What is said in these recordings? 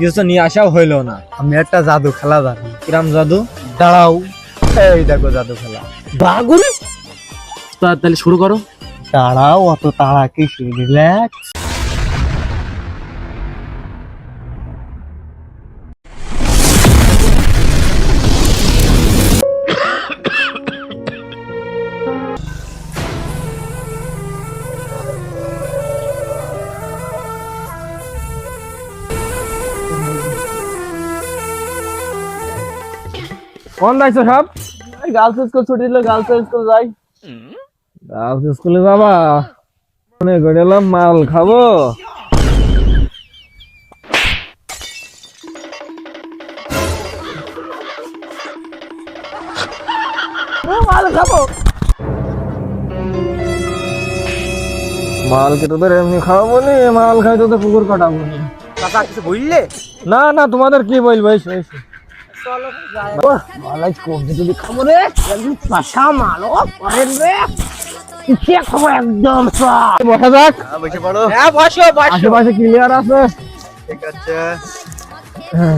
কিছু নিয়ে আসাও হইল না। আমি একটা জাদু খেলা জানি। কিরাম জাদু? দাঁড়াও। এই দেখো জাদু খেলা। বাগুন? তাহলে শুরু করো। দাঁড়াও অত তাড়া কি রিল্যাক্স কোন যাইছো সব? গার্লস স্কুল ছুটি দিলে গার্লস স্কুল যাই। গার্লস স্কুলে যাবা মনে করে মাল খাব। মাল খাব। মাল তোদের এমনি খাওয়াবো নি? মাল খাই তোদের পুকুর কাটাবো নি। কাকা কিছু বুঝলে না না তোমাদের কি বলব? এসো এসো একদম বসা যাক হ্যাঁ বসো আশেপাশে ক্লিয়ার আছে। ঠিক আছে।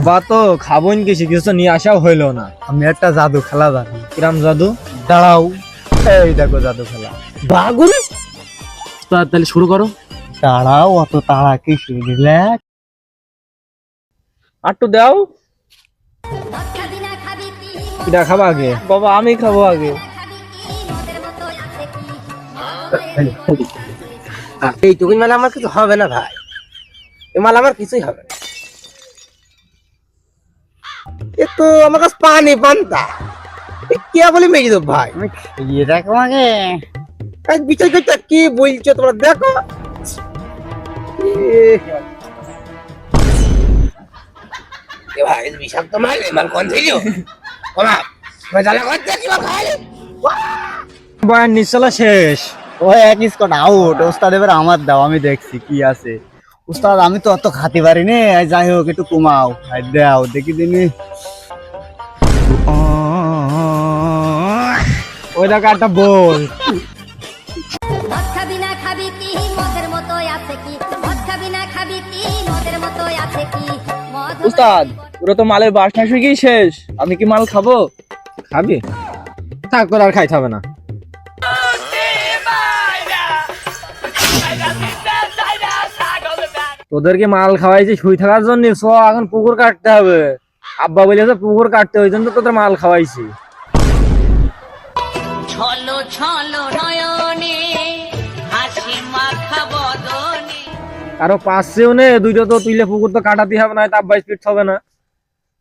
বা তো খাবোন কিছু কিছু নিয়ে আসাও হইল না। আমি একটা জাদু খেলা জানি। কিরাম জাদু? দাঁড়াও। এই দেখো জাদু খেলা। বাগুন? তাহলে শুরু করো। দাঁড়াও অত তাড়া কিছু রিল্যাক্স। আটটু দাও। কিটা খাবা আগে। বাবা আমি খাব আগে। খাবি কি মদের মতো আছে কি এইটুকুন মানে আমার কিছু হবে না ভাই। এ মাল আমার কিছুই হবে না। এ তো আমার কাছে পানি পান্তা। কে বলে মেরে দেবো ভাই? ইয়ে দেখো আগে। বিচার করতে কি বলছো তোমরা? দেখো। ভাই বিষাক্ত মাল মাল কোন ছিল? কোনা মজালা করতে কি বা খাইলে বয়ান নিচলা শেষ। ও এক স্কট আউট ওস্তাদ এবার আমার দাও আমি দেখছি কি আছে। উস্তাদ আমি তো অত খাতে পারি নে যাই হোক একটু কমাও। দাও দেখি দিনি। ওই দেখা একটা বল। মদ খাবি না খাবি কি মদের মতো আছে কি? মদ খাবি না খাবি কি মদের মতো আছে কি? উস্তাদ পুরো তো মালের বাসনা শুকিয়ে শেষ। আমি কি মাল খাব? খাবি? থাক তোর আর খাইতে হবে না। তোদেরকে মাল খাওয়াইছি শুই থাকার জন্য। চ এখন পুকুর কাটতে হবে। আব্বা বলেছে পুকুর কাটতে ওই জন্য তোদের মাল খাওয়াইছি। ছলো ছলো নয়নে হাসি মাখা বদনে। আরও পাঁচশেও নে দুইটা তো তুইলে পুকুর তো কাটাতে হবে না আব্বা স্পিড হবে না।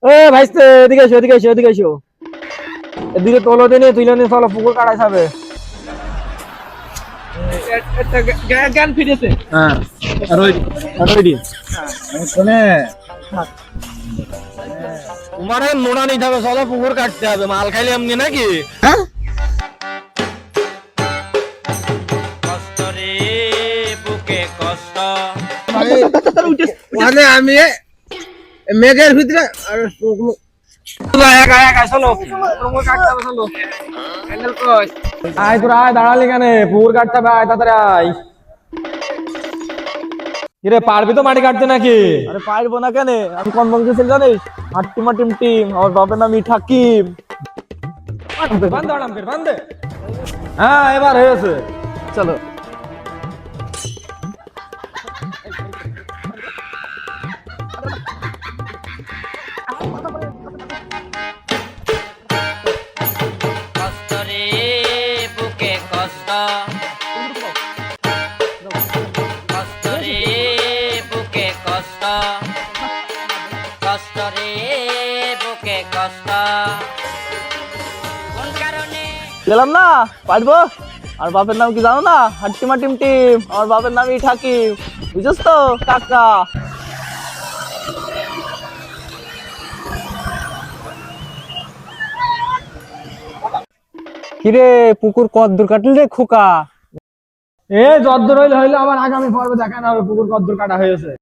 এ ভাইস্তে এদিকে এসো এদিকে এসো এদিকে এসো এদিকে তোলো দিনে তুইলে নিয়ে চলো পুকুর কাটাই যাবে জ্ঞান ফিরেছে হ্যাঁ আর ওই আর ওই তোমার নোনা নিতে হবে চলো পুকুর কাটতে হবে মাল খাইলে এমনি নাকি? কষ্ট রে বুকে কষ্ট। মানে আমি মেঘের ভিতরে আর একা চলো। চলো। আয় তোরা আয় দাঁড়ালি কেন? পুকুর কাটতে হবে আয় তাড়াতাড়ি আয়। কিরে পারবি তো মাটি কাটতে নাকি? আরে পারব না কেন? আমি কোন বংশ ছিল জানিস? হাট্টিমা টিম টিম আমার বাপের নাম ঠাকিম বান্ধে বান্ধে হ্যাঁ এবার হয়েছে চলো। বুকে কষ্ট? কোন কারণে? গেলাম না পারব আর বাপের নাম কি জানো না? হাট্টিমা টিম টিম। আমার বাপের নামই ঠাকিম বুঝছ তো কাকা? কিরে পুকুর কত দূর কাটলি রে খোকা? এ যদ্দূর হইলে হইলে আবার আগামী পর্বে দেখানো হবে পুকুর কদ্দূর কাটা হয়েছে।